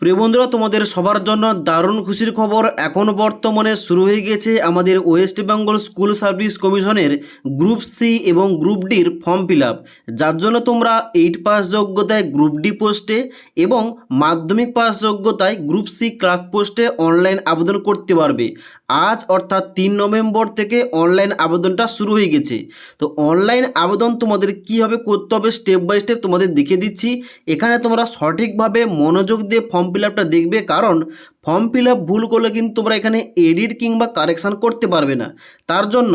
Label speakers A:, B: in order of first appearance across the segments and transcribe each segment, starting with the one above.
A: প্রিয় বন্ধুরা, তোমাদের সবার জন্য দারুণ খুশির খবর এখন বর্তমানে শুরু হয়ে গেছে আমাদের ওয়েস্ট বেঙ্গল স্কুল সার্ভিস কমিশনের গ্রুপ সি এবং গ্রুপ ডির ফর্ম ফিল যার জন্য তোমরা এইট পাস যোগ্যতায় গ্রুপ ডি পোস্টে এবং মাধ্যমিক পাস যোগ্যতায় গ্রুপ সি ক্লার্ক পোস্টে অনলাইন আবেদন করতে পারবে। আজ অর্থাৎ তিন নভেম্বর থেকে অনলাইন আবেদনটা শুরু হয়ে গেছে। তো অনলাইন আবেদন তোমাদের কীভাবে করতে হবে স্টেপ বাই স্টেপ তোমাদের দেখিয়ে দিচ্ছি। এখানে তোমরা সঠিকভাবে মনোযোগ দিয়ে ফর্ম ফিল আপটা দেখবে, কারণ ফর্ম ফিল আপ ভুল করলে কিন্তু তোমরা এখানে এডিট কিংবা কারেকশান করতে পারবে না। তার জন্য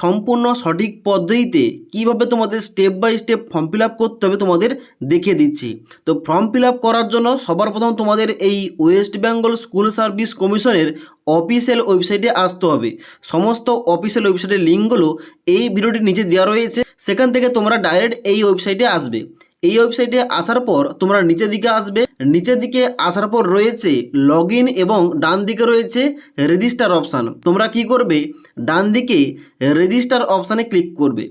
A: সম্পূর্ণ সঠিক পদ্ধতিতে কীভাবে তোমাদের step by step form fill up করতে হবে তোমাদের দেখিয়ে দিচ্ছি। তো ফর্ম ফিল আপ করার জন্য সবার প্রথম তোমাদের এই ওয়েস্ট বেঙ্গল স্কুল সার্ভিস কমিশনের অফিসিয়াল ওয়েবসাইটে আসতে হবে। সমস্ত অফিসিয়াল ওয়েবসাইটের লিঙ্কগুলো এই ভিডিওটির নিচে দেওয়া রয়েছে। সেখান থেকে তোমরা ডাইরেক্ট এই ওয়েবসাইটে আসবে। এই ওয়েবসাইটে আসার পর তোমরা নিচের দিকে আসবে। নিচের দিকে আসার পর রয়েছে লগ এবং ডান দিকে রয়েছে রেজিস্টার অপশান তোমরা কি করবে? ডান দিকে রেজিস্টার অপশানে ক্লিক করবে।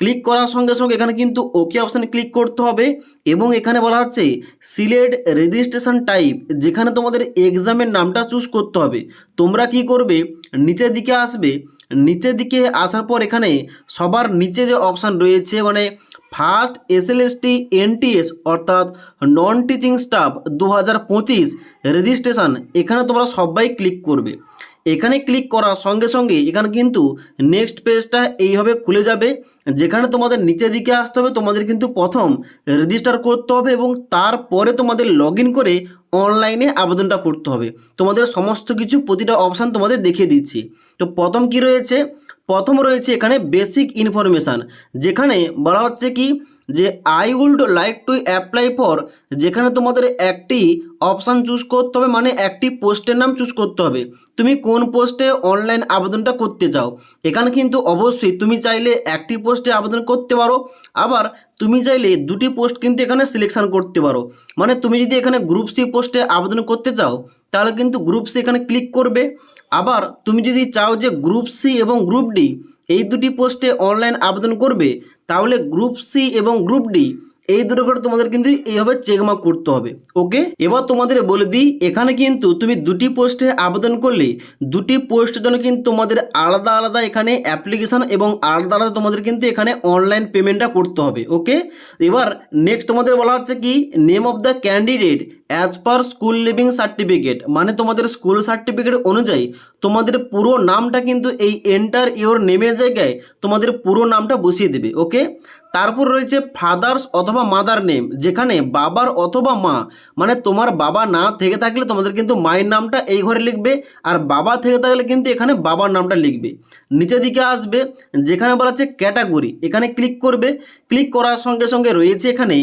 A: ক্লিক করার সঙ্গে সঙ্গে এখানে কিন্তু ওকে অপশানে ক্লিক করতে হবে এবং এখানে বলা হচ্ছে সিলেট রেজিস্ট্রেশন টাইপ যেখানে তোমাদের এক্সামের নামটা চুজ করতে হবে। তোমরা কি করবে? নিচের দিকে আসবে। নিচের দিকে আসার পর এখানে সবার নিচে যে অপশান রয়েছে মানে ফার্স্ট এসএলএসটি এনটিএস, অর্থাৎ নন টিচিং স্টাফ দু হাজার পঁচিশ রেজিস্ট্রেশন, এখানে তোমরা সবাই ক্লিক করবে। এখানে ক্লিক করার সঙ্গে সঙ্গে এখানে কিন্তু নেক্সট পেজটা এইভাবে খুলে যাবে, যেখানে তোমাদের নিচে দিকে আসতে হবে, তোমাদের কিন্তু প্রথম রেজিস্টার করতে হবে এবং তারপরে তোমাদের লগ করে অনলাইনে আবেদনটা করতে হবে। তোমাদের সমস্ত কিছু প্রতিটা অপশান তোমাদের দেখিয়ে দিচ্ছি। তো প্রথম কি রয়েছে? প্রথম রয়েছে এখানে বেসিক ইনফরমেশান যেখানে বলা হচ্ছে কি যে I would like to apply for যেখানে তোমাদের একটি অপশান চুজ করতে হবে মানে একটি পোস্টের নাম চুজ করতে হবে। তুমি কোন পোস্টে অনলাইন আবেদনটা করতে চাও? এখানে কিন্তু অবশ্যই তুমি চাইলে একটি পোস্টে আবেদন করতে পারো, আবার তুমি চাইলে দুটি পোস্ট কিন্তু এখানে সিলেকশন করতে পারো। মানে তুমি যদি এখানে গ্রুপ সি পোস্টে আবেদন করতে চাও, তাহলে কিন্তু গ্রুপ সি এখানে ক্লিক করবে। আবার তুমি যদি চাও যে গ্রুপ সি এবং গ্রুপ ডি এই দুটি পোস্টে অনলাইন আবেদন করবে তাহলে গ্রুপ সি এবং গ্রুপ ডি এই দুটো করে তোমাদের কিন্তু এইভাবে চেকমার্ক করতে হবে ওকে এবার তোমাদের বলে দিই, এখানে কিন্তু তুমি দুটি পোস্টে আবেদন করলে, দুটি পোস্টের জন্য কিন্তু তোমাদের আলাদা আলাদা এখানে অ্যাপ্লিকেশান এবং আলাদা আলাদা তোমাদের কিন্তু এখানে অনলাইন পেমেন্টটা করতে হবে ওকে এবার নেক্সট তোমাদের বলা হচ্ছে কি name of the candidate as per school leaving certificate মানে তোমাদের স্কুল সার্টিফিকেট অনুযায়ী তোমাদের পুরো নামটা কিন্তু এই এন্টার ইওর নেমের জায়গায় তোমাদের পুরো নামটা বসিয়ে দেবে ওকে তারপর রয়েছে ফাদার্স অথবা মাদার নেম যেখানে বাবার অথবা মা মানে তোমার বাবা না থেকে থাকলে তোমাদের কিন্তু মায়ের নামটা এই ঘরে লিখবে আর বাবা থেকে থাকলে কিন্তু এখানে বাবার নামটা লিখবে। নিচের দিকে আসবে, যেখানে বলা হচ্ছে ক্যাটাগরি এখানে ক্লিক করবে ক্লিক করার সঙ্গে সঙ্গে রয়েছে এখানে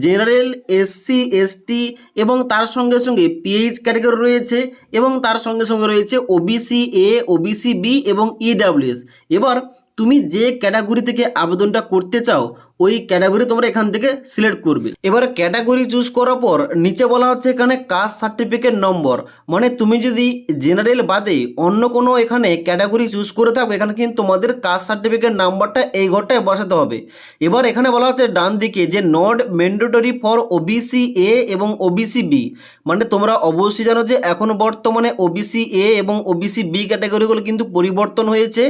A: জেনারেল এসসি এসটি এবং তার সঙ্গে সঙ্গে পিএইচ ক্যাটাগরি রয়েছে এবং তার সঙ্গে সঙ্গে রয়েছে ওবিসি এ ওবিসি বি এবং ইডাব্লিউএস এবার তুমি যে ক্যাটাগরি থেকে আবেদনটা করতে চাও ওই ক্যাটাগরি তোমরা এখান থেকে সিলেক্ট করবে। এবার ক্যাটাগরি চুজ করার পর নিচে বলা হচ্ছে এখানে কাস্ট সার্টিফিকেট নম্বর মানে তুমি যদি জেনারেল বাদে অন্য কোনো এখানে ক্যাটাগরি চুজ করে থাকো, এখানে কিন্তু তোমাদের কাস্ট সার্টিফিকেট নাম্বারটা এই ঘরটায় বসাতে হবে। এবার এখানে বলা হচ্ছে ডান দিকে যে not mandatory for OBC A এবং ওবিসি বি মানে তোমরা অবশ্যই জানো যে এখন বর্তমানে ওবিসি এ এবং ওবিসি বি ক্যাটাগরিগুলো কিন্তু পরিবর্তন হয়েছে।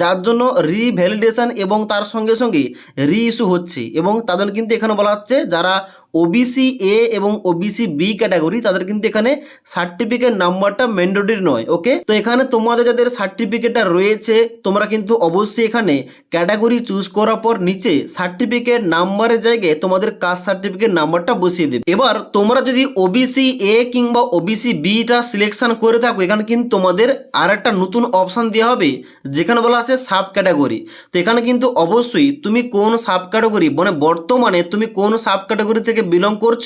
A: যার জন্য রিভ্যালিডেশন এবং তার সঙ্গে সঙ্গে রি ইস্যু হচ্ছে এবং তাদের কিন্তু এখানে বলা হচ্ছে যারা ওবিসি এ এবং ওবিসি বি ক্যাটাগরি তাদের কিন্তু এখানে সার্টিফিকেট নাম্বারটা ম্যান্ডেটরি নয় ওকে তো এখানে তোমাদের যাদের সার্টিফিকেটটা রয়েছে, তোমরা কিন্তু অবশ্যই এখানে ক্যাটাগরি চুজ করার পর নিচে সার্টিফিকেট নাম্বারের জায়গায় তোমাদের কাস্ট সার্টিফিকেট নাম্বারটা বসিয়ে দেবে। এবার তোমরা যদি ওবিসি এ কিংবা ওবিসি বিটা সিলেকশন করে থাকো, এখানে কিন্তু তোমাদের আর একটা নতুন অপশান দেওয়া হবে, যেখানে বলা আছে সাব ক্যাটাগরি তো এখানে কিন্তু অবশ্যই তুমি কোন সাব ক্যাটাগরি মানে বর্তমানে তুমি কোন সাব ক্যাটাগরি থেকে বিলং করছ?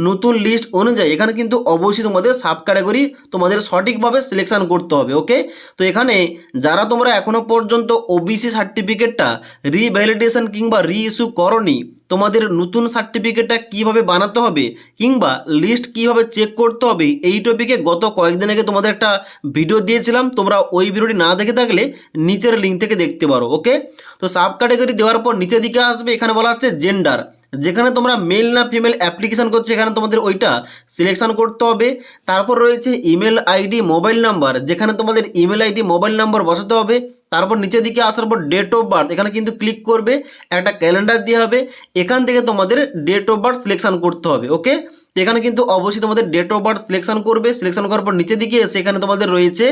A: নতুন লিস্ট অনুযায়ী এখানে কিন্তু অবশ্যই তোমাদের সাব ক্যাটাগরি তোমাদের সঠিকভাবে সিলেকশান করতে হবে ওকে তো এখানে যারা তোমরা এখনও পর্যন্ত ওবিসি সার্টিফিকেটটা রিভ্যালিডেশন কিংবা রি ইস্যু করনি তোমাদের নতুন সার্টিফিকেটটা কীভাবে বানাতে হবে কিংবা লিস্ট কীভাবে চেক করতে হবে, এই টপিকে গত কয়েকদিন আগে তোমাদের একটা ভিডিও দিয়েছিলাম। তোমরা ওই ভিডিওটি না দেখে থাকলে নিচের লিঙ্ক থেকে দেখতে পারো ওকে তো সাব ক্যাটাগরি দেওয়ার পর নিচের দিকে আসবে, এখানে বলা হচ্ছে জেন্ডার যেখানে তোমরা মেল না ফিমেল অ্যাপ্লিকেশন করছে, এখানে তোমাদের ওইটা সিলেকশন করতে হবে। তারপর রয়েছে ইমেল আইডি মোবাইল নাম্বার যেখানে তোমাদের ইমেল আইডি মোবাইল নাম্বার বসাতে হবে। তারপর নিচের দিকে আসার পর ডেট অফ বার্থ এখানে কিন্তু ক্লিক করবে, একটা ক্যালেন্ডার দিয়ে হবে, এখান থেকে তোমাদের ডেট অফ বার্থ সিলেকশন করতে হবে ওকে এখানে কিন্তু অবশ্যই তোমাদের ডেট অফ বার্থ সিলেকশন করবে সিলেকশন করার পর নিচের দিকে এসে এখানে তোমাদের রয়েছে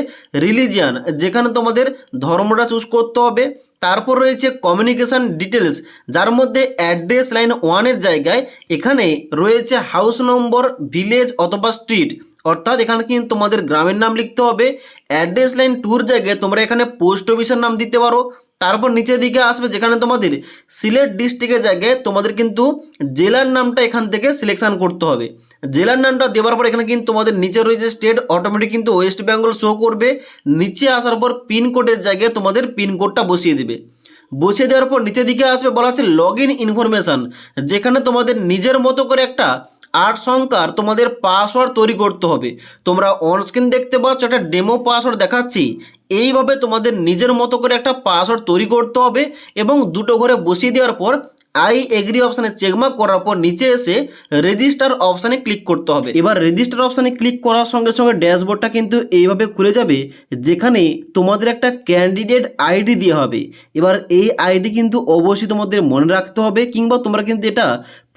A: রিলিজিয়ান যেখানে তোমাদের ধর্মটা চুজ করতে হবে, তারপর রয়েছে কমিউনিকেশান ডিটেলস যার মধ্যে অ্যাড্রেস লাইন ওয়ানের জায়গায় এখানে রয়েছে হাউস নম্বর ভিলেজ অথবা স্ট্রিট অর্থাৎ এখানে কিন্তু তোমাদের গ্রামের নাম লিখতে হবে অ্যাড্রেস লাইন টুর জায়গায় তোমরা এখানে পোস্ট অফিসের নাম দিতে পারো। তারপর নিচের দিকে আসবে যেখানে তোমাদের সিলেট ডিস্ট্রিক্টের জায়গায় তোমাদের কিন্তু জেলার নামটা এখান থেকে সিলেকশন করতে হবে। জেলার নামটা দেওয়ার পর এখানে কিন্তু তোমাদের নিচে রয়েছে স্টেট অটোমেটিক কিন্তু ওয়েস্ট বেঙ্গল শো করবে। নিচে আসার পর পিনকোডের জায়গায় তোমাদের পিনকোডটা বসিয়ে দেবে। বসিয়ে দেওয়ার পর নিচের দিকে আসবে বলা হচ্ছে লগ ইন ইনফরমেশান যেখানে তোমাদের নিজের মতো করে একটা আট সংখ্যার তোমাদের পাসওয়ার্ড তৈরি করতে হবে। তোমরা অনস্ক্রিন দেখতে পাচ্ছ একটা ডেমো পাসওয়ার্ড দেখাচ্ছি। এইভাবে তোমাদের নিজের মতো করে একটা পাসওয়ার্ড তৈরি করতে হবে এবং দুটো ঘরে বসিয়ে দেওয়ার পর আই এগ্রি অপশানে চেকমার্ক করার পর নিচে এসে রেজিস্টার অপশানে ক্লিক করতে হবে। এবার রেজিস্টার অপশানে ক্লিক করার সঙ্গে সঙ্গে ড্যাশবোর্ডটা কিন্তু এইভাবে খুলে যাবে, যেখানে তোমাদের একটা ক্যান্ডিডেট আইডি দেওয়া হবে। এবার এই আইডি কিন্তু অবশ্যই তোমাদের মনে রাখতে হবে কিংবা তোমরা কিন্তু এটা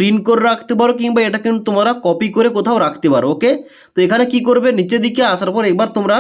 A: প্রিন্ট করে রাখতে পারো কিংবা এটা কিন্তু তোমরা কপি করে কোথাও রাখতে পারো ওকে তো এখানে কি করবে? নিচের দিকে আসার পর এবার তোমরা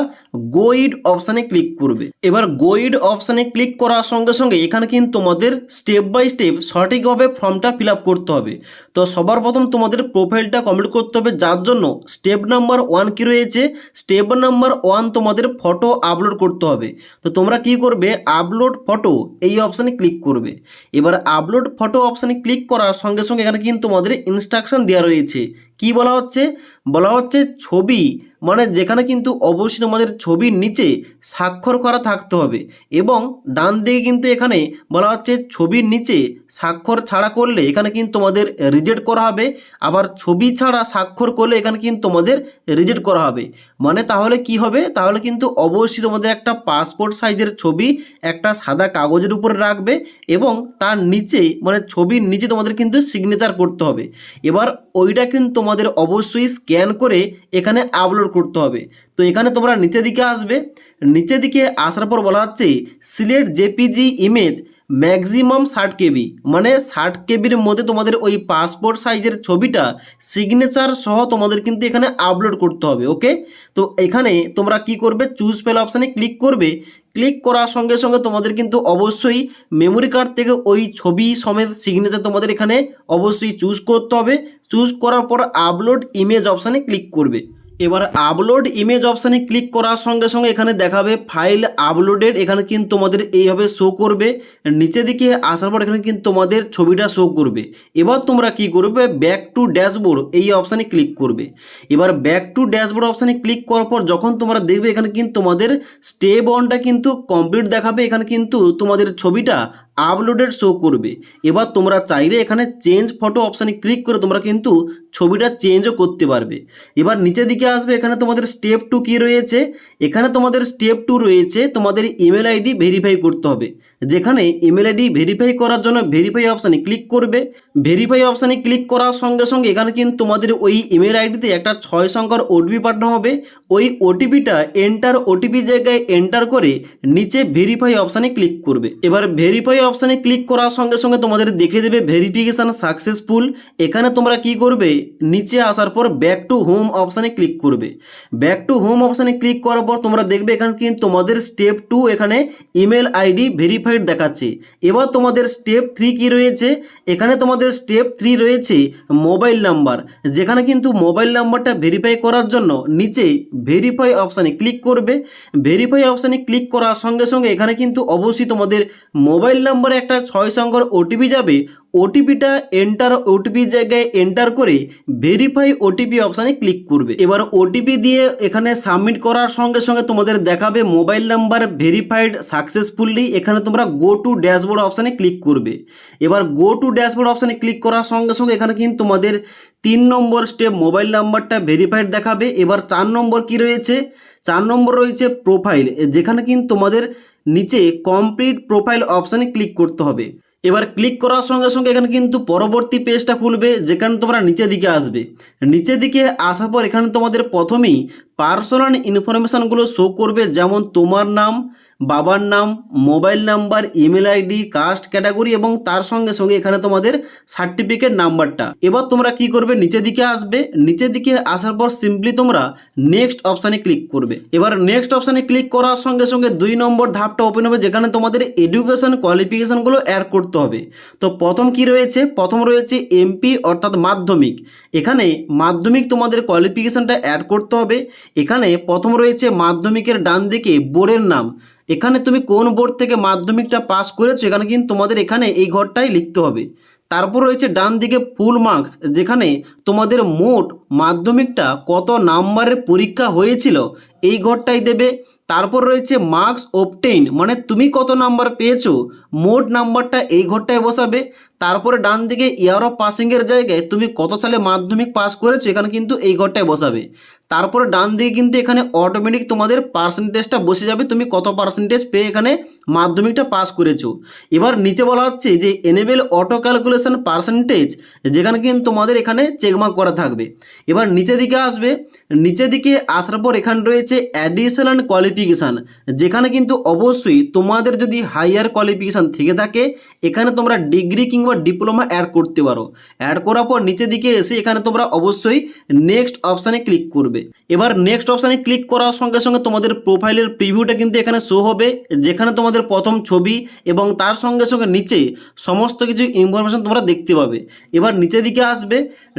A: গোইড অপশানে ক্লিক করবে। এবার গোইড অপশানে ক্লিক করার সঙ্গে সঙ্গে এখানে কিন্তু তোমাদের স্টেপ বাই স্টেপ সঠিকভাবে ফর্মটা ফিল করতে হবে। তো সবার প্রথম তোমাদের প্রোফাইলটা কমপ্লিট করতে হবে, যার জন্য স্টেপ নাম্বার ওয়ান কি রয়েছে? স্টেপ নাম্বার ওয়ান তোমাদের ফটো আপলোড করতে হবে। তো তোমরা কি করবে? আপলোড ফটো এই অপশানে ক্লিক করবে। এবার আপলোড ফটো অপশানে ক্লিক করার সঙ্গে সঙ্গে এখানে কিন্তু তোমাদের ইনস্ট্রাকশান দেওয়া রয়েছে। কি বলা হচ্ছে? বলা হচ্ছে ছবি মানে যেখানে কিন্তু অবশ্যই তোমাদের ছবির নিচে স্বাক্ষর করা থাকতে হবে এবং ডান দিকে কিন্তু এখানে বলা হচ্ছে ছবির নিচে স্বাক্ষর ছাড়া করলে এখানে কিন্তু তোমাদের রিজেক্ট করা হবে। আবার ছবি ছাড়া স্বাক্ষর করলে এখানে কিন্তু তোমাদের রিজেক্ট করা হবে। মানে তাহলে কি হবে? তাহলে কিন্তু অবশ্যই তোমাদের একটা পাসপোর্ট সাইজের ছবি, একটা সাদা কাগজের উপরে রাখবে এবং তার নিচে মানে ছবির নিচে তোমাদের কিন্তু সিগনেচার করতে হবে। এবার ওইটা কিন্তু তোমাদের অবশ্যই স্ক্যান করে এখানে আপলোড করতে হবে। তো এখানে তোমরা নিচে দিকে আসবে। নিচে দিকে আসার পর বলা হচ্ছে সিলেট জেপিজি ইমেজ ম্যাক্সিমাম ষাট কেবি। মানে ষাট কেবির মধ্যে তোমাদের ওই পাসপোর্ট সাইজের ছবিটা সিগনেচার সহ তোমাদের কিন্তু এখানে আপলোড করতে হবে ওকে তো এখানে তোমরা কি করবে? চুজ পেল অপশানে ক্লিক করবে। ক্লিক করার সঙ্গে সঙ্গে তোমাদের কিন্তু অবশ্যই মেমোরি কার্ড থেকে ওই ছবি সমেত সিগনেচার তোমাদের এখানে অবশ্যই চুজ করতে হবে। চুজ করার পর আপলোড ইমেজ অপশানে ক্লিক করবে। এবার আপলোড ইমেজ অপশানে ক্লিক করার সঙ্গে সঙ্গে এখানে দেখাবে ফাইল আপলোডেড এখানে কিন্তু তোমাদের এইভাবে শো করবে। নিচে দিকে আসার পর এখানে কিন্তু তোমাদের ছবিটা শো করবে। এবার তোমরা কি করবে? ব্যাক টু ড্যাশবোর্ড এই অপশানে ক্লিক করবে। এবার ব্যাক টু ড্যাশবোর্ড অপশানে ক্লিক করার পর যখন তোমরা দেখবে এখানে কিন্তু তোমাদের স্টেপ ওয়ানটা কিন্তু কমপ্লিট দেখাবে। এখানে কিন্তু তোমাদের ছবিটা আপলোডেড শো করবে। এবার তোমরা চাইলে এখানে চেঞ্জ ফটো অপশানে ক্লিক করে তোমরা কিন্তু ছবিটা চেঞ্জও করতে পারবে। এবার নিচের দিকে আসবে, এখানে তোমাদের স্টেপ টু কী রয়েছে? এখানে তোমাদের স্টেপ টু রয়েছে তোমাদের ইমেল আইডি ভেরিফাই করতে হবে। যেখানে ইমেল আইডি ভেরিফাই করার জন্য ভেরিফাই অপশানে ক্লিক করবে। ভেরিফাই অপশানে ক্লিক করার সঙ্গে সঙ্গে এখানে কিন্তু তোমাদের ওই ইমেল আইডিতে একটা ছয় সংখ্যার ওটিপি পাঠানো হবে। ওই ওটিপিটা এন্টার ওটিপি জায়গায় এন্টার করে নিচে ভেরিফাই অপশানে ক্লিক করবে। এবার ভেরিফাই অপশানে ক্লিক করার সঙ্গে সঙ্গে তোমাদের দেখে দেবে ভেরিফিকেশান সাকসেসফুল এখানে তোমরা কি করবে? নিচে আসার পর ব্যাক টু হোম অপশানে ক্লিক করবে। ব্যাক টু হোম অপশানে ক্লিক করার পর তোমরা দেখবে এখানে কিন্তু তোমাদের স্টেপ টু এখানে ইমেল আইডি ভেরিফাইড দেখাচ্ছে। এবার তোমাদের স্টেপ থ্রি কি রয়েছে? এখানে তোমাদের স্টেপ থ্রি রয়েছে মোবাইল নাম্বার যেখানে কিন্তু মোবাইল নাম্বারটা ভেরিফাই করার জন্য নিচে ভেরিফাই অপশানে ক্লিক করবে। ভেরিফাই অপশানে ক্লিক করার সঙ্গে সঙ্গে এখানে কিন্তু অবশ্যই তোমাদের মোবাইল নম্বরে একটা ছয় সংখ্যার ওটিপি যাবে। ওটিপিটা এন্টার ওটিপি জায়গায় এন্টার করে ভেরিফাই ওটিপি অপশানে ক্লিক করবে। এবার ওটিপি দিয়ে এখানে সাবমিট করার সঙ্গে সঙ্গে তোমাদের দেখাবে মোবাইল নাম্বার ভেরিফাইড সাকসেসফুলি এখানে তোমরা গো টু ড্যাশবোর্ড অপশানে ক্লিক করবে। এবার গো টু ড্যাশবোর্ড অপশানে ক্লিক করার সঙ্গে সঙ্গে এখানে কিন্তু তোমাদের তিন নম্বর স্টেপ মোবাইল নাম্বারটা ভেরিফাইড দেখাবে। এবার চার নম্বর কি রয়েছে? চার নম্বর রয়েছে প্রোফাইল যেখানে কিন্তু তোমাদের নিচে কমপ্লিট প্রোফাইল অপশানে ক্লিক করতে হবে। এবার ক্লিক করার সঙ্গে সঙ্গে এখানে কিন্তু পরবর্তী পেজটা খুলবে, যেখানে তোমরা নিচে দিকে আসবে। নিচে দিকে আসার পর এখানে তোমাদের প্রথমেই পার্সোনাল ইনফরমেশানগুলো শো করবে, যেমন তোমার নাম বাবার নাম, mobile number, email ID, caste category এবং তার সঙ্গে সঙ্গে এখানে তোমাদের সার্টিফিকেট নাম্বারটা। এবার তোমরা কি করবে? নিচের দিকে আসবে। নিচের দিকে আসার পর সিম্পলি তোমরা নেক্সট অপশানে ক্লিক করবে। এবার নেক্সট অপশানে ক্লিক করার সঙ্গে সঙ্গে দুই নম্বর ধাপটা ওপেন হবে, যেখানে তোমাদের এডুকেশন কোয়ালিফিকেশানগুলো অ্যাড করতে হবে। তো প্রথম কি রয়েছে? প্রথম রয়েছে এমপি অর্থাৎ মাধ্যমিক। এখানে মাধ্যমিক তোমাদের কোয়ালিফিকেশানটা অ্যাড করতে হবে। এখানে প্রথম রয়েছে মাধ্যমিকের ডান দিকে বোর্ডের নাম। এখানে তুমি কোন বোর্ড থেকে মাধ্যমিকটা পাস করেছ, এখানে কিন্তু তোমাদের এখানে এই ঘরটাই লিখতে হবে। তারপর রয়েছে ডান দিকে ফুল মার্কস, যেখানে তোমাদের মোট মাধ্যমিকটা কত নাম্বারের পরীক্ষা হয়েছিল, এই ঘরটাই দেবে। তারপর রয়েছে মার্কস অবটেইন মানে তুমি কত নাম্বার পেয়েছ, মোট নাম্বারটা এই ঘরটায় বসাবে। তারপরে ডান দিকে ইয়ার অফ পাসিংয়ের জায়গায় তুমি কত সালে মাধ্যমিক পাস করেছ, এখানে কিন্তু এই ঘরটায় বসাবে। তারপরে ডান দিকে কিন্তু এখানে অটোমেটিক তোমাদের পার্সেন্টেজটা বসে যাবে। তুমি কত পার্সেন্টেজ পেয়ে এখানে মাধ্যমিকটা পাস করেছ। এবার নিচে বলা হচ্ছে যে এনেবেল অটো ক্যালকুলেশন পার্সেন্টেজ যেখানে কিন্তু তোমাদের এখানে চেকমার্ক করা থাকবে। এবার নিচে দিকে আসবে। নিচে দিকে আসার পর এখানে রয়েছে অ্যাডিশনাল কোয়ালিফিকেশান যেখানে কিন্তু অবশ্যই তোমাদের যদি হাইয়ার কোয়ালিফিকেশান থেকে থাকে, এখানে তোমরা ডিগ্রি কিংবা ডিপ্লোমা অ্যাড করতে পারো। অ্যাড করার পর নিচে দিকে এসে এখানে তোমরা অবশ্যই নেক্সট অপশানে ক্লিক করবে। এবার নেক্সট অপশানে ক্লিক করার সঙ্গে সঙ্গে তোমাদের প্রোফাইলের প্রিভিউটা কিন্তু এখানে শো হবে, যেখানে তোমাদের প্রথম ছবি এবং তার সঙ্গে সঙ্গে নিচে সমস্ত কিছু ইনফরমেশন তোমরা দেখতে পাবে। এবার নিচের দিকে আসবে,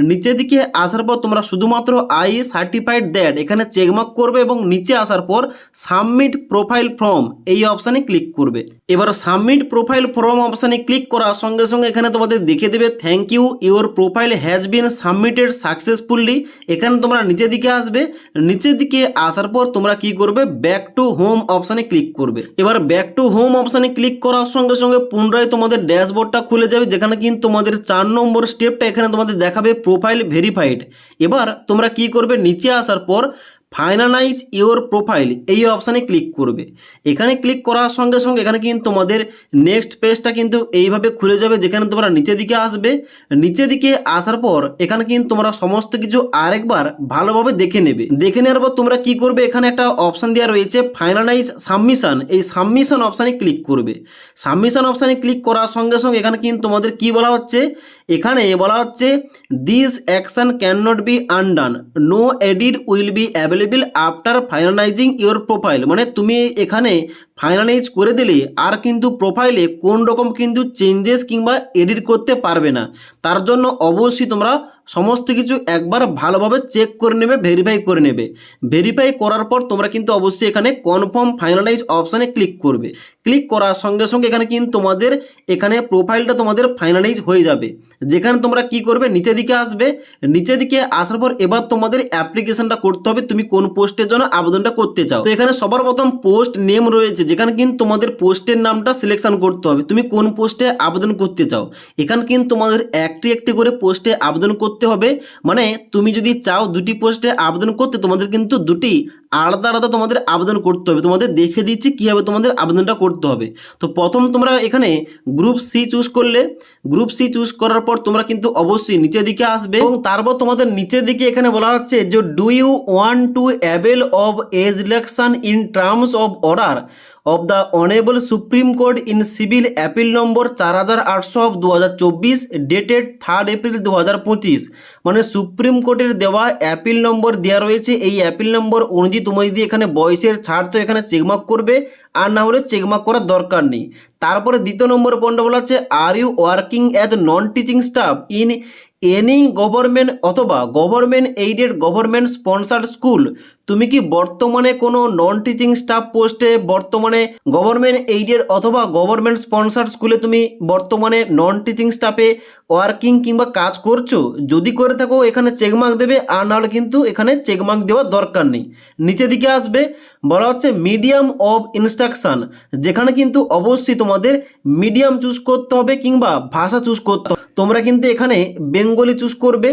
A: নিচের দিকে আসার পর তোমরা শুধুমাত্র আই সার্টিফাইড দ্যাট এখানে চেকমার্ক করবে এবং নিচে আসার পর সাবমিট প্রোফাইল ফর্ম এই অপশানে ক্লিক করবে। এবার সাবমিট প্রোফাইল ফর্ম অপশানে ক্লিক করার সঙ্গে সঙ্গে এখানে তোমাদের দেখে দেবে thank you your profile has been submitted successfully এখানে তোমরা নিচের দিকে আসবে, নিচের দিকে আসার পর তোমরা কি করবে? ব্যাক টু হোম অপশানে ক্লিক করবে। এবার ব্যাক টু হোম অপশানে ক্লিক করার সঙ্গে সঙ্গে পুনরায় তোমাদের ড্যাশবোর্ডটা খুলে যাবে, যেখানে কিন্তু তোমাদের চার নম্বর স্টেপটা এখানে তোমাদের দেখাবে প্রোফাইল ভেরিফাইড এবার তোমরা কি করবে? নিচে আসার পর ফাইনালাইজ ইওর প্রোফাইল, এই অপশানে ক্লিক করবে। এখানে ক্লিক করার সঙ্গে সঙ্গে এখানে কিন্তু তোমাদের নেক্সট পেজটা কিন্তু এইভাবে খুলে যাবে, যেখানে তোমরা নিচের দিকে আসবে। নিচের দিকে আসার পর এখানে কিন্তু তোমরা সমস্ত কিছু আরেকবার ভালোভাবে দেখে নেবে। দেখে নেওয়ার পর তোমরা কি করবে? এখানে একটা অপশান দেওয়া রয়েছে, ফাইনালাইজ সাবমিশন। এই সাবমিশন অপশানে ক্লিক করবে। সাবমিশন অপশানে ক্লিক করার সঙ্গে সঙ্গে এখানে কিন্তু তোমাদের কি বলা হচ্ছে? এখানে বলা হচ্ছে this action can not be undone no edit will be available after finalising your profile মানে তুমি এখানে ফাইনালাইজ করে দিলে আর কিন্তু প্রোফাইলে কোন রকম কিন্তু চেঞ্জেস কিংবা এডিট করতে পারবে না। তার জন্য অবশ্যই তোমরা সমস্ত কিছু একবার ভালোভাবে চেক করে নেবে ভেরিফাই করে নেবে। ভেরিফাই করার পর তোমরা কিন্তু অবশ্যই এখানে কনফার্ম ফাইনালাইজ অপশানে ক্লিক করবে। ক্লিক করার সঙ্গে সঙ্গে এখানে কিন্তু তোমাদের, এখানে প্রোফাইলটা তোমাদের ফাইনালাইজ হয়ে যাবে। যেখানে তোমরা কি করবে, নিচে দিকে আসবে। নিচে দিকে আসার পর এবার তোমাদের অ্যাপ্লিকেশনটা করতে হবে, তুমি কোন পোস্টের জন্য আবেদনটা করতে চাও। তো এখানে সবার প্রথম পোস্ট নেম রয়েছে, যেখানে কিন্তু তোমাদের পোস্টের নামটা সিলেকশন করতে হবে, তুমি কোন পোস্টে আবেদন করতে চাও। এখানে কিন্তু তোমাদের একটি একটি করে পোস্টে আবেদন করতে হবে মানে তুমি যদি চাও দুটি পোস্টে আবেদন করতে, তোমাদের কিন্তু দুটি আলাদা আলাদা তোমাদের আবেদন করতে হবে। তোমাদের দেখে দিচ্ছি কীভাবে তোমাদের আবেদনটা করতে হবে। তো প্রথম তোমরা এখানে গ্রুপ সি চুজ করলে। গ্রুপ সি চুজ করার পর তোমরা কিন্তু অবশ্যই নিচের দিকে আসবে এবং তারপর তোমাদের নিচের দিকে এখানে বলা হচ্ছে যে do you want to avail of age election in terms of order of the honourable Supreme Court in civil appeal number চার হাজার আটশো অফ দু হাজার চব্বিশ ডেটেড থার্ড এপ্রিল দু হাজার পঁচিশ। মানে সুপ্রিম কোর্টের দেওয়া অ্যাপিল নম্বর দেওয়া রয়েছে। এই অ্যাপিল নম্বর অনুযায়ী তুমি যদি এখানে বয়সের ছাড় চাও, এখানে চেকমার্ক করবে। আর না হলে চেকমার্ক করার দরকার নেই। তারপরে দ্বিতীয় নম্বর পয়েন্টটা বলা হচ্ছে are you working as non teaching staff in any government অথবা government aided government sponsored school তুমি কি বর্তমানে কোনো নন টিচিং স্টাফ পোস্টে বর্তমানে গভর্নমেন্ট এইডেড অথবা গভর্নমেন্ট স্পন্সার্ড স্কুলে তুমি বর্তমানে নন টিচিং স্টাফে ওয়ার্কিং কিংবা কাজ করছ? যদি করে থাকো, এখানে চেকমার্ক দেবে, আর নাহলে কিন্তু এখানে চেকমার্ক দেওয়ার দরকার নেই। নিচে দিকে আসবে, বলা হচ্ছে মিডিয়াম অফ ইনস্ট্রাকশান যেখানে কিন্তু অবশ্যই তোমাদের মিডিয়াম চুজ করতে হবে কিংবা ভাষা চুজ করতে হবে। তোমরা কিন্তু এখানে বেঙ্গলি চুজ করবে,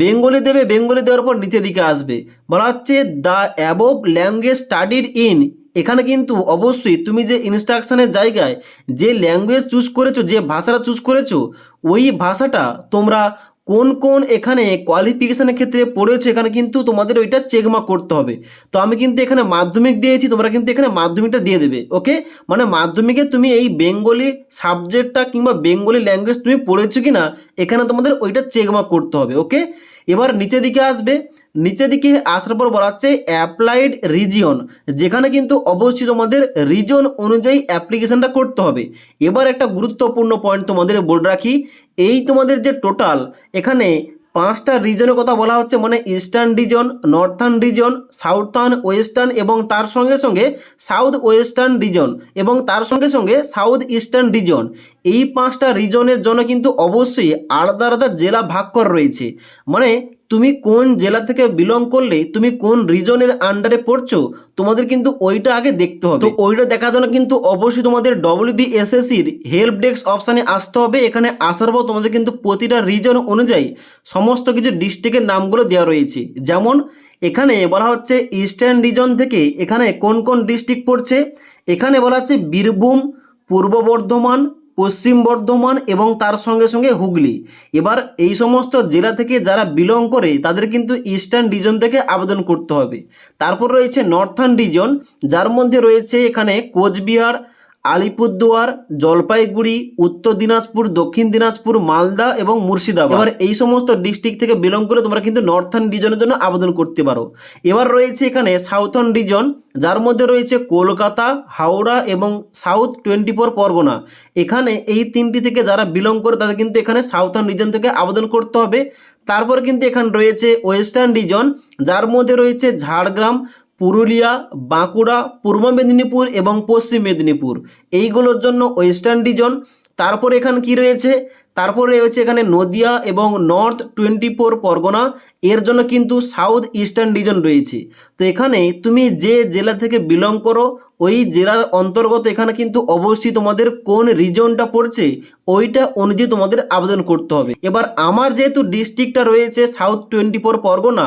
A: বেঙ্গলি দেবে, বেঙ্গলি দেওয়ার পর নিচের দিকে আসবে। বলা হচ্ছে the above language studied in এখানে কিন্তু অবশ্যই তুমি যে ইনস্ট্রাকশানের জায়গায় যে ল্যাঙ্গুয়েজ চুজ করেছ, যে ভাষাটা চুজ করেছ, ওই ভাষাটা তোমরা কোন কোন এখানে কোয়ালিফিকেশানের ক্ষেত্রে পড়েছে, এখানে কিন্তু তোমাদের ওইটা চেকমার্ক করতে হবে। তো আমি কিন্তু এখানে মাধ্যমিক দিয়েছি, তোমরা কিন্তু এখানে মাধ্যমিকটা দিয়ে দেবে ওকে মানে মাধ্যমিকে তুমি এই বেঙ্গলি সাবজেক্টটা কিংবা বেঙ্গলি ল্যাঙ্গুয়েজ তুমি পড়েছো কি না এখানে তোমাদের ওইটা চেকমার্ক করতে হবে ওকে এবার নিচে দিকে আসবে নিচের দিকে আসার পর বলা হচ্ছে অ্যাপ্লাইড রিজিয়ন, যেখানে কিন্তু অবশ্যই তোমাদের রিজন অনুযায়ী অ্যাপ্লিকেশনটা করতে হবে। এবার একটা গুরুত্বপূর্ণ পয়েন্ট তোমাদের বলে রাখি, এই তোমাদের যে টোটাল এখানে পাঁচটা রিজনের কথা বলা হচ্ছে মানে eastern region northern region southern western এবং তার সঙ্গে সঙ্গে সাউথ ওয়েস্টার্ন রিজন এবং তার সঙ্গে সঙ্গে সাউথ ইস্টার্ন রিজন এই পাঁচটা রিজনের জন্য কিন্তু অবশ্যই আলাদা আলাদা জেলা ভাগ করা রয়েছে। মানে তুমি কোন জেলা থেকে বিলং করলে, তুমি কোন রিজনের আন্ডারে পড়ছো, তোমাদের কিন্তু ওইটা আগে দেখতে হবে। তো ওইটা দেখার জন্য কিন্তু অবশ্যই তোমাদের ডব্লিউবিএসএসসির হেল্প ডেস্ক অপশানে আসতে হবে। এখানে আসার পর তোমাদের কিন্তু প্রতিটা রিজন অনুযায়ী সমস্ত কিছু ডিস্ট্রিক্টের নামগুলো দেওয়া রয়েছে। যেমন, এখানে বলা হচ্ছে ইস্টার্ন রিজন থেকে এখানে কোন কোন ডিস্ট্রিক্ট পড়ছে? এখানে বলা হচ্ছে বীরভূম, পূর্ব বর্ধমান পশ্চিম বর্ধমান এবং তার সঙ্গে সঙ্গে হুগলি। এবার এই সমস্ত জেলা থেকে যারা বিলং করে, তাদের কিন্তু ইস্টার্ন রিজন থেকে আবেদন করতে হবে। তারপর রয়েছে নর্থার্ন রিজন যার মধ্যে রয়েছে এখানে কোচবিহার আলিপুরদুয়ার, জলপাইগুড়ি, উত্তর দিনাজপুর, দক্ষিণ দিনাজপুর, মালদা এবং মুর্শিদাবাদ। এবার এই সমস্ত ডিস্ট্রিক্ট থেকে বিলং করে তোমরা কিন্তু নর্থার্ন রিজনের জন্য আবেদন করতে পারো। এবার রয়েছে এখানে সাউথার্ন রিজন যার মধ্যে রয়েছে কলকাতা, হাওড়া এবং সাউথ টোয়েন্টি ফোর পরগনা। এখানে এই তিনটি থেকে যারা বিলং করে, তাদের কিন্তু এখানে সাউথার্ন রিজন থেকে আবেদন করতে হবে। তারপর কিন্তু এখানে রয়েছে ওয়েস্টার্ন রিজন যার মধ্যে রয়েছে ঝাড়গ্রাম পুরুলিয়া, বাঁকুড়া, পূর্ব মেদিনীপুর এবং পশ্চিম মেদিনীপুর। এইগুলোর জন্য ওয়েস্টার্ন রিজন তারপর এখানে কি রয়েছে? তারপরে রয়েছে এখানে নদিয়া এবং নর্থ টোয়েন্টি ফোর পরগনা। এর জন্য কিন্তু সাউথ ইস্টার্ন রিজন রয়েছে। তো এখানে তুমি যে জেলা থেকে বিলং করো, ওই জেলার অন্তর্গত এখানে কিন্তু অবশ্যই তোমাদের কোন রিজনটা পড়ছে ওইটা অনুযায়ী তোমাদের আবেদন করতে হবে। এবার আমার যেহেতু ডিস্ট্রিক্টটা রয়েছে সাউথ টোয়েন্টি ফোর পরগনা,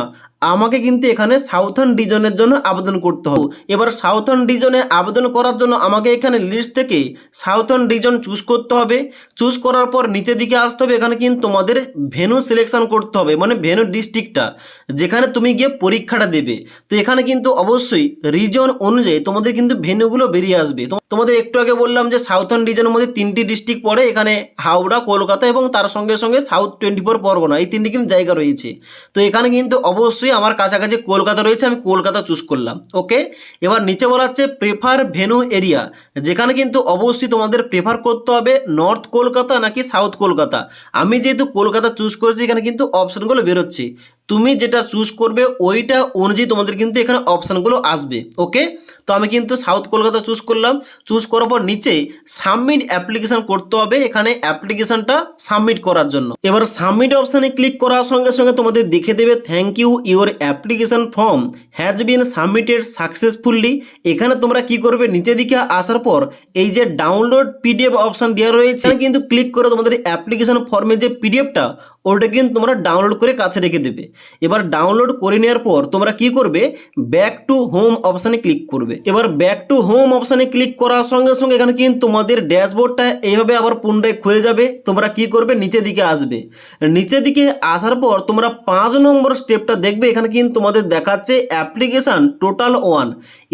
A: আমাকে কিন্তু এখানে সাউথার্ন রিজনের জন্য আবেদন করতে হবে। এবার সাউথার্ন রিজনে আবেদন করার জন্য আমাকে এখানে লিস্ট থেকে সাউথার্ন রিজন চুজ করতে হবে। চুজ করার পর নিচের দিকে আসতে হবে, এখানে কিন্তু তোমাদের ভেনু সিলেকশন করতে হবে মানে ভেনু ডিস্ট্রিক্টটা যেখানে তুমি গিয়ে পরীক্ষাটা দেবে। তো এখানে কিন্তু অবশ্যই রিজন অনুযায়ী তোমাদের কিন্তু ভেনুগুলো বেরিয়ে আসবে। তোমাদের একটু আগে বললাম যে সাউথার্ন রিজনের মধ্যে তিনটি ডিস্ট্রিক্ট পড়ে, এখানে হাওড়া, কলকাতা এবং তার সঙ্গে সঙ্গে সাউথ টোয়েন্টি ফোর পরগনা এই তিনটি কিন্তু জায়গা রয়েছে। তো এখানে কিন্তু অবশ্যই আমার কাছাকাছি কলকাতা রয়েছে, আমি কলকাতা চুজ করলাম। ওকে এবার নিচে বলা হচ্ছে প্রেফার ভেনু এরিয়া যেখানে কিন্তু অবশ্যই তোমাদের প্রেফার করতে হবে নর্থ কলকাতা নাকি সাউথ কলকাতা। আমি যেহেতু কলকাতা চুজ করেছি, এখানে কিন্তু অপশানগুলো বেরোচ্ছে। তুমি যেটা চুজ করবে, ওইটা অনুযায়ী তোমাদের কিন্তু এখানে অপশানগুলো আসবে ওকে তো আমি কিন্তু সাউথ কলকাতা চুজ করলাম। চুজ করার পর নিচে সাবমিট অ্যাপ্লিকেশন করতে হবে এখানে অ্যাপ্লিকেশনটা সাবমিট করার জন্য। এবার সাবমিট অপশানে ক্লিক করার সঙ্গে সঙ্গে তোমাদের দেখে দেবে thank you your application form has been submitted successfully এখানে তোমরা কি করবে নিচে দিকে আসার পর এই যে ডাউনলোড পিডিএফ অপশান দেওয়া রয়েছে কিন্তু ক্লিক করে তোমাদের অ্যাপ্লিকেশন ফর্মের যে পিডিএফটা ওটা কিন্তু তোমরা ডাউনলোড করে কাছে রেখে দেবে। এবার ডাউনলোড করে নেওয়ার পর তোমরা কি করবে? ব্যাক টু হোম অপশানে ক্লিক করবে। এবার ব্যাক টু হোম অপশানে ক্লিক করার সঙ্গে সঙ্গে এখানে কিন্তু তোমাদের ড্যাশবোর্ডটা এইভাবে আবার পুনরায় খুলে যাবে। তোমরা কি করবে? নিচে দিকে আসবে। নিচে দিকে আসার পর তোমরা পাঁচ নম্বর স্টেপটা দেখবে। এখানে কিন্তু তোমাদের দেখাচ্ছে অ্যাপ্লিকেশান টোটাল ওয়ান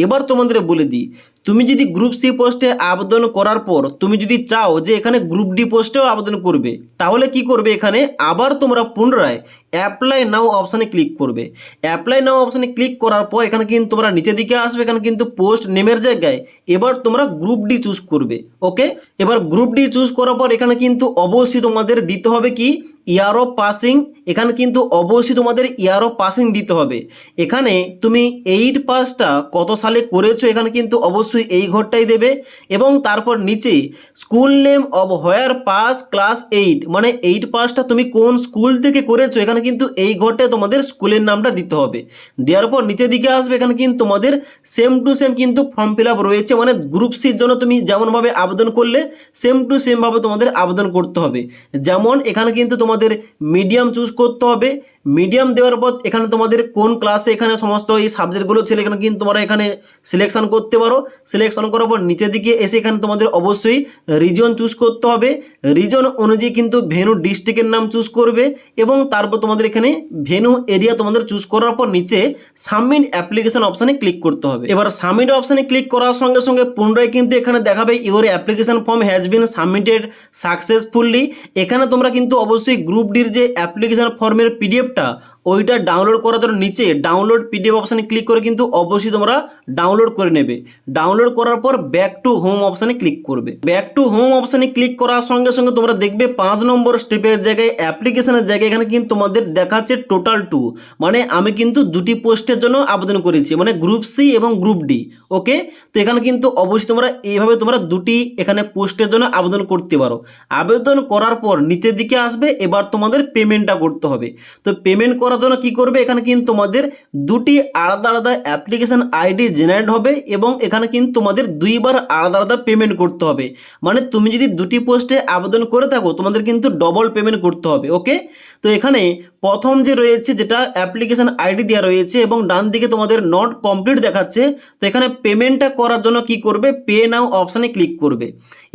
A: এবার তোমাদের বলে দিই তুমি যদি গ্রুপ সি পোস্টে আবেদন করার পর তুমি যদি চাও যে এখানে গ্রুপ ডি পোস্টেও আবেদন করবে, তাহলে কি করবে এখানে? আবার তোমরা পুনরায় অ্যাপ্লাই নাও অপশানে ক্লিক করবে। অ্যাপ্লাই নাও অপশানে ক্লিক করার পর এখানে কিন্তু তোমরা নিচের দিকে আসবে, এখানে কিন্তু পোস্ট নেমের জায়গায় এবার তোমরা গ্রুপ ডি চুজ করবে ওকে এবার গ্রুপ ডি চুজ করার পর এখানে কিন্তু অবশ্যই তোমাদের দিতে হবে কি? ইয়ার অফ পাসিং এখানে কিন্তু অবশ্যই তোমাদের ইয়ার অফ পাসিং দিতে হবে। এখানে তুমি এইট পাসটা কত সালে করেছ এখানে কিন্তু অবশ্যই এই ঘরটাই দেবে এবং তারপর নিচে school name of where pass class eight মানে এইট পাসটা তুমি কোন স্কুল থেকে করেছ এখানে কিন্তু এই ঘরটায় তোমাদের স্কুলের নামটা দিতে হবে। দেওয়ার পর নিচের দিকে আসবে, এখানে কিন্তু তোমাদের সেম টু সেম কিন্তু ফর্ম ফিল রয়েছে। মানে গ্রুপ সির জন্য তুমি যেমনভাবে আবেদন করলে সেম টু সেমভাবে তোমাদের আবেদন করতে হবে। যেমন এখানে কিন্তু তোমাদের মিডিয়াম চুজ করতে হবে। মিডিয়াম দেওয়ার পর এখানে তোমাদের কোন ক্লাসে এখানে সমস্ত এই সাবজেক্টগুলো ছিল, এখানে কিন্তু তোমরা এখানে সিলেকশন করতে পারো। সিলেকশন করার পর নিচের দিকে এসে এখানে তোমাদের অবশ্যই রিজন চুজ করতে হবে। রিজন অনুযায়ী কিন্তু ভেনু ডিস্ট্রিক্টের নাম চুজ করবে এবং তারপর তোমাদের এখানে ভেনু এরিয়া তোমাদের চুজ করার পর নিচে সাবমিট অ্যাপ্লিকেশন অপশানে ক্লিক করতে হবে। এবার সাবমিট অপশানে ক্লিক করার সঙ্গে সঙ্গে পুনরায় কিন্তু এখানে দেখাবে your application form has been submitted successfully এখানে তোমরা কিন্তু অবশ্যই গ্রুপ ডির যে অ্যাপ্লিকেশন ফর্মের পিডিএফটা ওইটা ডাউনলোড করার জন্য নিচে ডাউনলোড পিডিএফ অপশানে ক্লিক করে কিন্তু অবশ্যই তোমরা ডাউনলোড করে নেবে। ডাউনলোড করার পর ব্যাক টু হোম অপশানে ক্লিক করবে। ব্যাক টু হোম অপশানে ক্লিক করার সঙ্গে সঙ্গে তোমরা দেখবে পাঁচ নম্বর স্টেপের জায়গায় অ্যাপ্লিকেশনের জায়গায় এখানে কিন্তু তোমাদের দেখাচ্ছে টোটাল টু মানে আমি কিন্তু দুটি পোস্টের জন্য আবেদন করেছি মানে গ্রুপ সি এবং গ্রুপ ডি ওকে তো এখানে কিন্তু অবশ্যই তোমরা এইভাবে তোমরা দুটি এখানে পোস্টের জন্য আবেদন করতে পারো। আবেদন করার পর নিচের দিকে আসবে, এবার তোমাদের পেমেন্টটা করতে হবে। তো পেমেন্ট করার জন্য কি করবে? এখানে কিন্তু তোমাদের দুটি আলাদা আলাদা অ্যাপ্লিকেশন আইডি জেনারেট হবে এবং এখানে কিন্তু তোমাদের দুইবার আলাদা আলাদা পেমেন্ট করতে হবে। মানে তুমি যদি দুটি পোস্টে আবেদন করে থাকো, তোমাদের কিন্তু ডবল পেমেন্ট করতে হবে ওকে তো এখানে প্রথম যে রয়েছে যেটা অ্যাপ্লিকেশন আইডি দেওয়া রয়েছে এবং ডান দিকে তোমাদের নট কমপ্লিট দেখাচ্ছে, তো এখানে পেমেন্টটা করার জন্য কি করবে? পে নাও অপশানে ক্লিক করবে।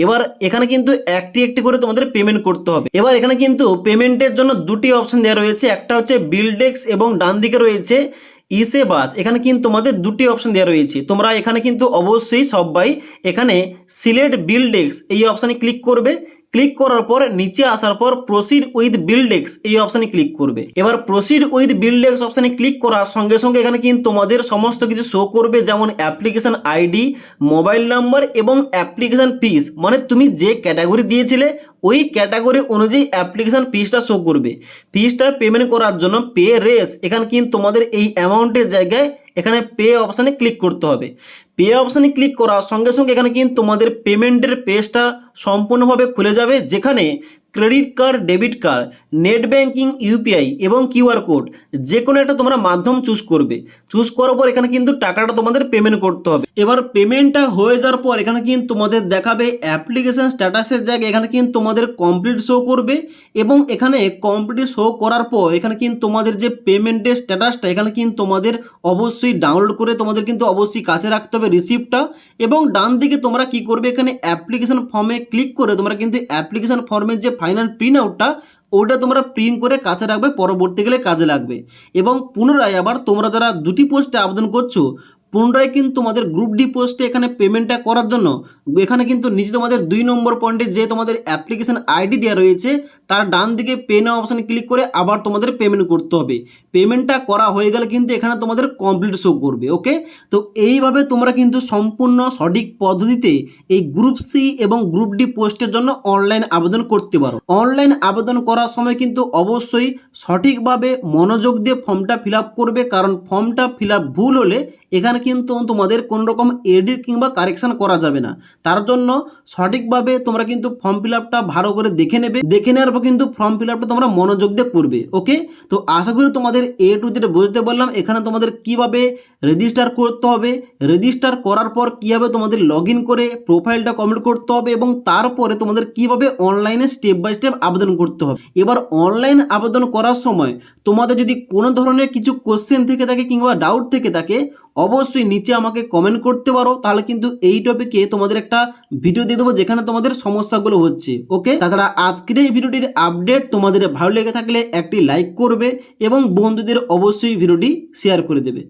A: এবার এখানে কিন্তু একটি একটি করে তোমাদের পেমেন্ট করতে হবে। এবার এখানে কিন্তু পেমেন্টের জন্য দুটি অপশান দেওয়া রয়েছে, একটা হচ্ছে বিলডেক্স এবং ডান দিকে রয়েছে ইসে বাস এখানে কিন্তু তোমাদের দুটি অপশান দেওয়া রয়েছে। তোমরা এখানে কিন্তু অবশ্যই সবাই এখানে সিলেক্ট বিলডেক্স এই অপশানে ক্লিক করবে। ক্লিক করার পর, নিচে আসার পর প্রসিড উইথ বিল্ডেক্স এই অপশানে ক্লিক করবে। এবার প্রসিড উইথ বিল্ডেক্স অপশানে ক্লিক করার সঙ্গে সঙ্গে এখানে কিন্তু তোমাদের সমস্ত কিছু শো করবে, যেমন অ্যাপ্লিকেশন আইডি মোবাইল নাম্বার এবং অ্যাপ্লিকেশান ফিস মানে তুমি যে ক্যাটাগরি দিয়েছিলে, ওই ক্যাটাগরি অনুযায়ী অ্যাপ্লিকেশান ফিসটা শো করবে। ফিসটার পেমেন্ট করার জন্য পে রেস এখানে কিন্তু তোমাদের এই অ্যামাউন্টের জায়গায় এখানে পে অপশানে ক্লিক করতে হবে। পে অপশানে ক্লিক করার সঙ্গে সঙ্গে এখানে কিন্তু তোমাদের পেমেন্টের পেজটা সম্পূর্ণভাবে খুলে যাবে, যেখানে credit card debit card net banking UPI এবং কিউআর কোড যে কোনো একটা তোমরা মাধ্যম চুজ করবে। চুজ করার পর এখানে কিন্তু টাকাটা তোমাদের পেমেন্ট করতে হবে। এবার পেমেন্টটা হয়ে যাওয়ার পর এখানে কিন্তু তোমাদের দেখাবে অ্যাপ্লিকেশন স্ট্যাটাসের জায়গায় এখানে কিন্তু তোমাদের কমপ্লিট শো করবে এবং এখানে কমপ্লিট শো করার পর এখানে কিন্তু তোমাদের যে পেমেন্টের স্ট্যাটাসটা এখানে কিন্তু তোমাদের অবশ্যই ডাউনলোড করে তোমাদের কিন্তু অবশ্যই কাছে রাখতে হবে। রিসিপ্টটা এবং ডান দিকে তোমরা কি করবে? এখানে অ্যাপ্লিকেশন ফর্মে ক্লিক করে তোমরা কিন্তু অ্যাপ্লিকেশান ফর্মের যে ফাইনাল প্রিন্ট আউটটা ওটা তোমরা প্রিন্ট করে কাছে রাখবে, পরবর্তীকালে কাজে লাগবে। এবং পুনরায় আবার তোমরা যারা দুটি পোস্টে আবেদন করছ পুনরায় কিন্তু তোমাদের গ্রুপ ডি পোস্টে এখানে পেমেন্টটা করার জন্য এখানে কিন্তু নিচে তোমাদের দুই নম্বর পয়েন্টে যে তোমাদের অ্যাপ্লিকেশন আইডি দেওয়া রয়েছে, তার ডান দিকে পে নাও অপশানে ক্লিক করে আবার তোমাদের পেমেন্ট করতে হবে। পেমেন্টটা করা হয়ে গেলে কিন্তু এখানে তোমাদের কমপ্লিট শো করবে ওকে তো এইভাবে তোমরা কিন্তু সম্পূর্ণ সঠিক পদ্ধতিতে এই গ্রুপ সি এবং গ্রুপ ডি পোস্টের জন্য অনলাইন আবেদন করতে পারো। অনলাইন আবেদন করার সময় কিন্তু অবশ্যই সঠিকভাবে মনোযোগ দিয়ে ফর্মটা ফিল করবে, কারণ ফর্মটা ফিল ভুল হলে এখানে কিন্তু তোমাদের কোনো রকম এডিট কিংবা কারেকশন করা যাবে না। তার জন্য সঠিকভাবে তোমরা কিন্তু ফর্ম ফিল আপটা ভালো করে দেখে নেবে। দেখে নেওয়ার পর কিন্তু ফর্ম ফিল আপটা তোমরা মনোযোগ দিয়ে করবে ওকে তো আশা করি তোমাদের এ টু জেড বুঝতে পারলাম। এখানে তোমাদের কীভাবে রেজিস্টার করতে হবে। রেজিস্টার করার পর কীভাবে তোমাদের লগ করে প্রোফাইলটা কমপ্লিট করতে হবে এবং তারপরে তোমাদের কীভাবে অনলাইনে স্টেপ বাই স্টেপ আবেদন করতে হবে। এবার অনলাইন আবেদন করার সময় তোমাদের যদি কোনো ধরনের কিছু কোশ্চেন থেকে থাকে কিংবা ডাউট থেকে থাকে অবশ্যই নিচে আমাকে কমেন্ট করতে পারো, তাহলে কিন্তু এই টপিকে তোমাদের একটা ভিডিও দিয়ে দেবো যেখানে তোমাদের সমস্যাগুলো হচ্ছে ওকে তাছাড়া আজকের এই ভিডিওটির আপডেট তোমাদের ভালো লেগে থাকলে একটি লাইক করবে এবং বন্ধুদের অবশ্যই ভিডিওটি শেয়ার করে দেবে।